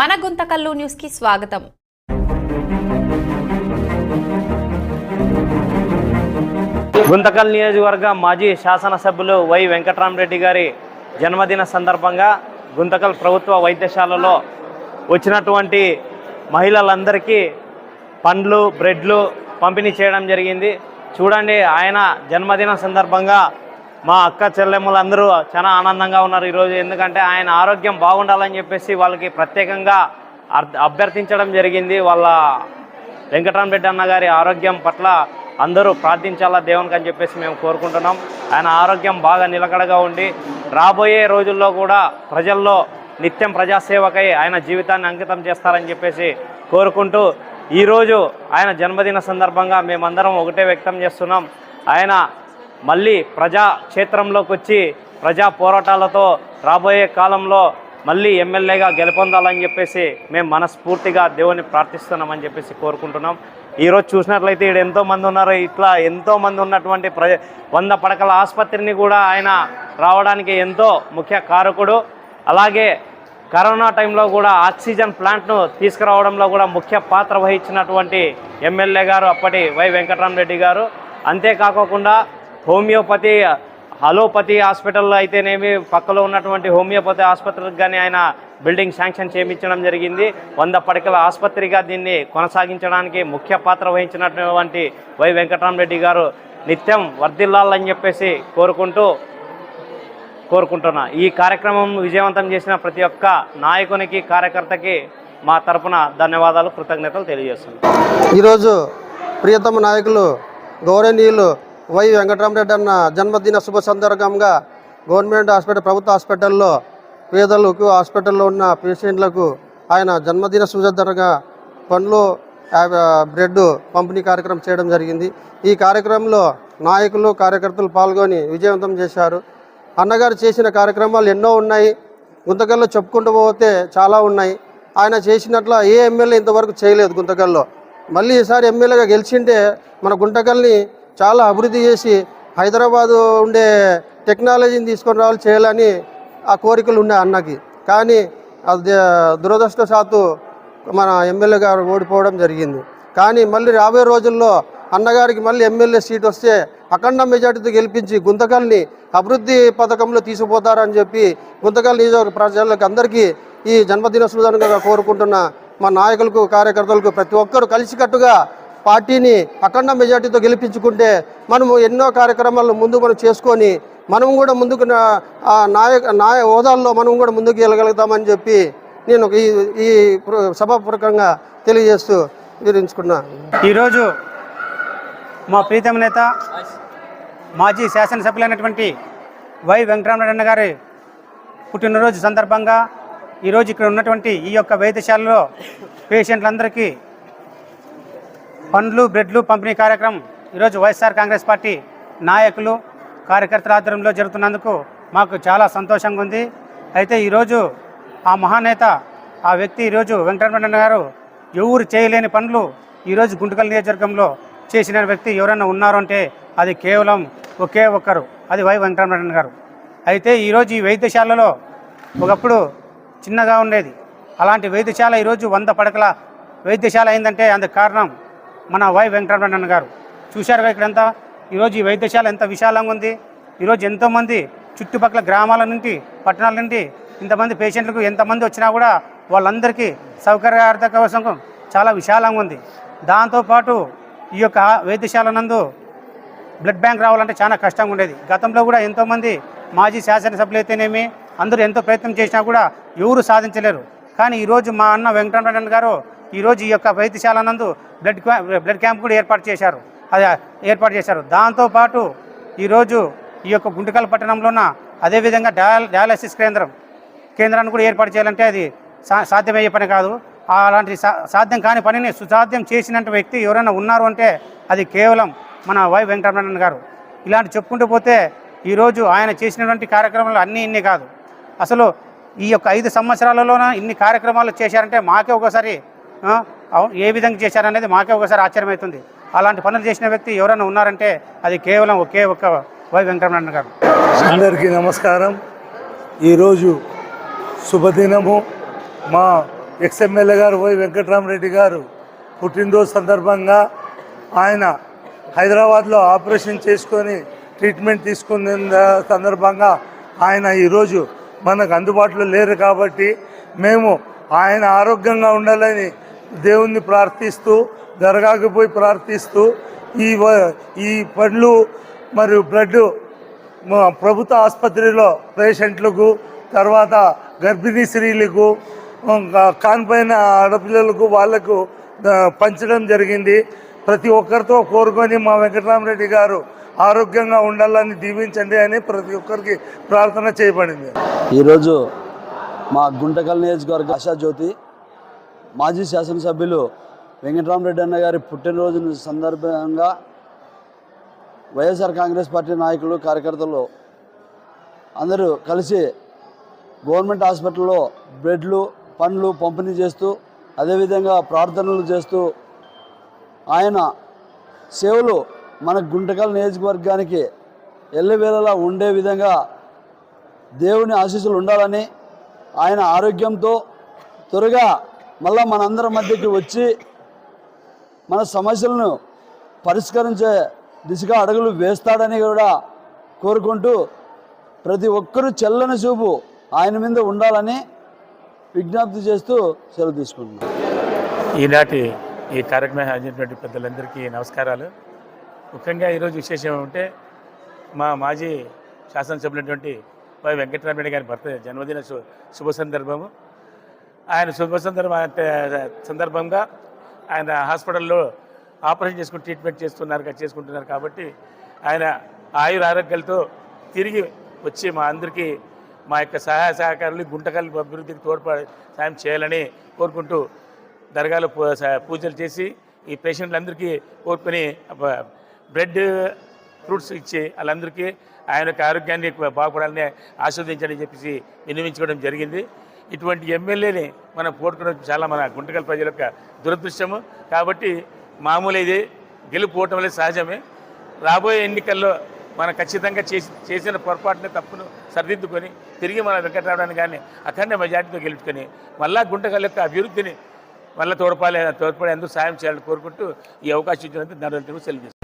మన గుంతకల్లు న్యూస్కి స్వాగతం. గుంతకల్ నియోజకవర్గ మాజీ శాసనసభ్యులు వై వెంకటరామరెడ్డి గారి జన్మదిన సందర్భంగా గుంతకల్ ప్రభుత్వ వైద్యశాలలో వచ్చినటువంటి మహిళలందరికీ పండ్లు బ్రెడ్లు పంపిణీ చేయడం జరిగింది. చూడండి ఆయన జన్మదిన సందర్భంగా మా అక్క చెల్లెమ్మలందరూ చాలా ఆనందంగా ఉన్నారు ఈరోజు. ఎందుకంటే ఆయన ఆరోగ్యం బాగుండాలని చెప్పేసి వాళ్ళకి ప్రత్యేకంగా అభ్యర్థించడం జరిగింది. వాళ్ళ వెంకటరామరెడ్డి అన్న గారి ఆరోగ్యం పట్ల అందరూ ప్రార్థించాలా దేవునికి అని చెప్పేసి మేము కోరుకుంటున్నాం. ఆయన ఆరోగ్యం బాగా నిలకడగా ఉండి రాబోయే రోజుల్లో కూడా ప్రజల్లో నిత్యం ప్రజాసేవకై ఆయన జీవితాన్ని అంకితం చేస్తారని చెప్పేసి కోరుకుంటూ ఈరోజు ఆయన జన్మదిన సందర్భంగా మేమందరం ఒకటే వ్యక్తం చేస్తున్నాం. ఆయన మళ్ళీ ప్రజా క్షేత్రంలోకి వచ్చి ప్రజా పోరాటాలతో రాబోయే కాలంలో మళ్ళీ ఎమ్మెల్యేగా గెలుపొందాలని చెప్పేసి మేము మనస్ఫూర్తిగా దేవుని ప్రార్థిస్తున్నామని చెప్పేసి కోరుకుంటున్నాం. ఈరోజు చూసినట్లయితే ఇక్కడ ఎంతోమంది ఉన్నారు. ఇట్లా ఎంతోమంది ఉన్నటువంటి ప్రజ వంద పడకల ఆసుపత్రిని కూడా ఆయన రావడానికి ఎంతో ముఖ్య కారకుడు. అలాగే కరోనా టైంలో కూడా ఆక్సిజన్ ప్లాంట్ను తీసుకురావడంలో కూడా ముఖ్య పాత్ర వహించినటువంటి ఎమ్మెల్యే గారు అప్పటి వై వెంకటరామరెడ్డి గారు. అంతేకాకుండా హోమియోపతి అలోపతి హాస్పిటల్లో అయితేనేమి పక్కలో ఉన్నటువంటి హోమియోపతి ఆసుపత్రికి కానీ ఆయన బిల్డింగ్ శాంక్షన్ చేయించడం జరిగింది. వంద పడకల ఆసుపత్రిగా దీన్ని కొనసాగించడానికి ముఖ్య పాత్ర వహించినటువంటి వై వెంకటరామరెడ్డి గారు నిత్యం వర్ధిల్లాలని చెప్పేసి కోరుకుంటూ కోరుకుంటున్నా. ఈ కార్యక్రమం విజయవంతం చేసిన ప్రతి ఒక్క నాయకునికి కార్యకర్తకి మా తరపున ధన్యవాదాలు కృతజ్ఞతలు తెలియజేస్తున్నాను ఈరోజు ప్రియతమ నాయకులు గౌరవనీయులు వై వెంకటరామరెడ్డి అన్న జన్మదిన శుభ సందర్భంగా గవర్నమెంట్ హాస్పిటల్ ప్రభుత్వ హాస్పిటల్లో పేదలకు హాస్పిటల్లో ఉన్న పేషెంట్లకు ఆయన జన్మదిన సుజద్దరగా పండ్లు బ్రెడ్ పంపిణీ కార్యక్రమం చేయడం జరిగింది. ఈ కార్యక్రమంలో నాయకులు కార్యకర్తలు పాల్గొని విజయవంతం చేశారు. అన్నగారు చేసిన కార్యక్రమాలు ఎన్నో ఉన్నాయి. గుంతకల్లో చెప్పుకుంటూ పోతే చాలా ఉన్నాయి. ఆయన చేసినట్ల ఏ ఎమ్మెల్యే ఇంతవరకు చేయలేదు గుంతకల్లో. మళ్ళీ ఈసారి ఎమ్మెల్యేగా గెలిచింటే మన గుంటకల్ని చాలా అభివృద్ధి చేసి హైదరాబాదు ఉండే టెక్నాలజీని తీసుకొని రావాలి చేయాలని ఆ కోరికలు ఉన్నాయి అన్నకి. కానీ అది దురదృష్టశాత్తు మన ఎమ్మెల్యే గారు ఓడిపోవడం జరిగింది. కానీ మళ్ళీ రాబోయే రోజుల్లో అన్నగారికి మళ్ళీ ఎమ్మెల్యే సీట్ వస్తే అఖండ మెజార్టీతో గెలిపించి గుంతకల్ని అభివృద్ధి పథకంలో తీసుకుపోతారని చెప్పి గుంతకల్ నియోజక ప్రజలకు అందరికీ ఈ జన్మదిన సుధానంగా కోరుకుంటున్న మా నాయకులకు కార్యకర్తలకు ప్రతి ఒక్కరూ కలిసికట్టుగా పార్టీని అఖండ మెజార్టీతో గెలిపించుకుంటే మనము ఎన్నో కార్యక్రమాలు ముందు మనం చేసుకొని మనం కూడా ముందుకు నా- నాయక నాయ హోదాల్లో మనం కూడా ముందుకు వెళ్ళగలుగుతామని చెప్పి నేను ఈ ఈ సభాపూర్వకంగా తెలియజేస్తూ వివరించుకున్నా. ఈరోజు మా ప్రీతమ నేత మాజీ శాసనసభ్యులైనటువంటి వై వెంకటరామరెడ్డి గారి పుట్టినరోజు సందర్భంగా ఈరోజు ఇక్కడ ఉన్నటువంటి ఈ యొక్క వైద్యశాలలో పేషెంట్లందరికీ పండ్లు బ్రెడ్లు పంపిణీ కార్యక్రమం ఈరోజు వైఎస్ఆర్ కాంగ్రెస్ పార్టీ నాయకులు కార్యకర్తల ఆధ్వర్యంలో జరుగుతున్నందుకు మాకు చాలా సంతోషంగా ఉంది. అయితే ఈరోజు ఆ మహానేత ఆ వ్యక్తి ఈరోజు వెంకటరమణ గారు ఎవరు చేయలేని పనులు ఈరోజు గుంటకల్ నియోజకవర్గంలో చేసిన వ్యక్తి ఎవరైనా ఉన్నారంటే అది కేవలం ఒకే ఒక్కరు అది వై వెంకటరమణ గారు. అయితే ఈరోజు ఈ వైద్యశాలలో ఒకప్పుడు చిన్నగా ఉండేది. అలాంటి వైద్యశాల ఈరోజు వంద పడకల వైద్యశాల అయిందంటే అందుకు కారణం మన వై వెంకటరమణ గారు. చూశారుగా ఇక్కడంతా? ఈరోజు ఈ వైద్యశాల ఎంత విశాలంగా ఉంది? ఈరోజు ఎంతోమంది చుట్టుపక్కల గ్రామాల నుండి పట్టణాల నుండి ఇంతమంది పేషెంట్లకు ఎంతమంది వచ్చినా కూడా వాళ్ళందరికీ సౌకర్యార్థ కోసం చాలా విశాలంగా ఉంది. దాంతోపాటు ఈ యొక్క వైద్యశాల నందు బ్లడ్ బ్యాంక్ రావాలంటే చాలా కష్టంగా ఉండేది. గతంలో కూడా ఎంతోమంది మాజీ శాసనసభ్యులు అయితేనేమి అందరూ ఎంతో ప్రయత్నం చేసినా కూడా ఎవరు సాధించలేరు. కానీ ఈరోజు మా అన్న వెంకటరమణ గారు ఈరోజు ఈ యొక్క వైద్యశాల నందు బ్లడ్ బ్లడ్ క్యాంప్ కూడా ఏర్పాటు చేశారు. అది ఏర్పాటు చేశారు. దాంతోపాటు ఈరోజు ఈ యొక్క గుంటకల్ పట్టణంలోన అదేవిధంగా డయాల డయాలసిస్ కేంద్రం కేంద్రాన్ని కూడా ఏర్పాటు చేయాలంటే అది సా సాధ్యమయ్యే పని కాదు. అలాంటి సా సాధ్యం కాని పనిని సుసాధ్యం చేసినట్టు వ్యక్తి ఎవరైనా ఉన్నారు అంటే అది కేవలం మన వై వెంకటరమణ గారు. ఇలాంటి చెప్పుకుంటూ పోతే ఈరోజు ఆయన చేసినటువంటి కార్యక్రమాలు అన్నీ ఇన్ని కాదు. అసలు ఈ యొక్క ఐదు సంవత్సరాలలోన ఇన్ని కార్యక్రమాలు చేశారంటే మాకే ఒకసారి అవును ఏ విధంగా చేశారనేది మాకే ఒకసారి ఆశ్చర్యమవుతుంది. అలాంటి పనులు చేసిన వ్యక్తి ఎవరైనా ఉన్నారంటే అది కేవలం ఒకే ఒక్క వై వెంకటరమణ గారు. అందరికీ నమస్కారం. ఈరోజు శుభదినము. మా ఎక్స్ఎమ్మెల్యే గారు వై వెంకటరామరెడ్డి గారు పుట్టినరోజు సందర్భంగా ఆయన హైదరాబాద్లో ఆపరేషన్ చేసుకొని ట్రీట్మెంట్ తీసుకున్న సందర్భంగా ఆయన ఈరోజు మనకు అందుబాటులో లేరు కాబట్టి మేము ఆయన ఆరోగ్యంగా ఉండాలని దేవుణ్ణి ప్రార్థిస్తూ దర్గాకి పోయి ప్రార్థిస్తూ ఈ వ- ఈ పండ్లు మరియు బ్లడ్ మా ప్రభుత్వ ఆసుపత్రిలో పేషెంట్లకు తర్వాత గర్భిణీ స్త్రీలకు కానిపోయిన ఆడపిల్లలకు వాళ్ళకు పంచడం జరిగింది. ప్రతి ఒక్కరితో కోరుకొని మా వెంకటరామరెడ్డి గారు ఆరోగ్యంగా ఉండాలని దీవించండి అని ప్రతి ఒక్కరికి ప్రార్థన చేయబడింది. ఈరోజు మా గుంటకల్ నియోజకవర్గ ఆశాజ్యోతి మాజీ శాసనసభ్యులు వెంకటరామరెడ్డి అన్న గారి పుట్టినరోజు సందర్భంగా వైఎస్ఆర్ కాంగ్రెస్ పార్టీ నాయకులు కార్యకర్తలు అందరూ కలిసి గవర్నమెంట్ హాస్పిటల్లో బెడ్లు పండ్లు పంపిణీ చేస్తూ అదేవిధంగా ప్రార్థనలు చేస్తూ ఆయన సేవలు మన గుంటకల్ నియోజకవర్గానికి ఎల్లవేళలా ఉండే విధంగా దేవుని ఆశీస్సులు ఉండాలని ఆయన ఆరోగ్యంతో త్వరగా మళ్ళా మనందరి మధ్యకి వచ్చి మన సమస్యలను పరిష్కరించే దిశగా అడుగులు వేస్తాడని కూడా కోరుకుంటూ ప్రతి ఒక్కరూ చెల్లని చూపు ఆయన మీద ఉండాలని విజ్ఞప్తి చేస్తూ సెలవు తీసుకుంటున్నాను ఈనాటి ఈ కార్యక్రమం అందినటువంటి పెద్దలందరికీ నమస్కారాలు. ముఖ్యంగా ఈరోజు విశేషం ఏమంటే మా మాజీ శాసనసభ్యులైనటువంటి వై వెంకటరామరెడ్డి గారి భర్త జన్మదిన శుభ సందర్భము. ఆయన శుభ సందర్భం సందర్భంగా ఆయన హాస్పిటల్లో ఆపరేషన్ చేసుకుని ట్రీట్మెంట్ చేస్తున్నారు చేసుకుంటున్నారు కాబట్టి ఆయన ఆయుర ఆరోగ్యాలతో తిరిగి వచ్చి మా అందరికీ మా యొక్క సహాయ సహకారాలు గుంటకల్ అభివృద్ధికి తోడ్పడి సాయం చేయాలని కోరుకుంటూ దర్గాలో పూజలు చేసి ఈ పేషెంట్లందరికీ కోరుకొని బ్రెడ్ ఫ్రూట్స్ ఇచ్చి వాళ్ళందరికీ ఆయన యొక్క ఆరోగ్యాన్ని బాగుపడాలని ఆస్వాదించాలని చెప్పేసి వినియోగించుకోవడం జరిగింది. ఇటువంటి ఎమ్మెల్యేని మనం పోగొట్టుకోవడం చాలా మన గుంటకల్ ప్రజల యొక్క దురదృష్టము. కాబట్టి మామూలు ఇది గెలుపు ఓటం అనేది సహజమే. రాబోయే ఎన్నికల్లో మనం ఖచ్చితంగా చేసి చేసిన పొరపాటుని తప్పును సరిదిద్దుకొని తిరిగి మన వెంకటరామని కానీ అఖండ మెజార్టీతో గెలుచుకొని మళ్ళా గుంటకల్ యొక్క అభివృద్ధిని మళ్ళీ తోడ్పాలి తోడ్పడి అందరూ సాయం చేయాలని కోరుకుంటూ ఈ అవకాశం ఇచ్చినందుకు ధన్యవాదాలు సెలవు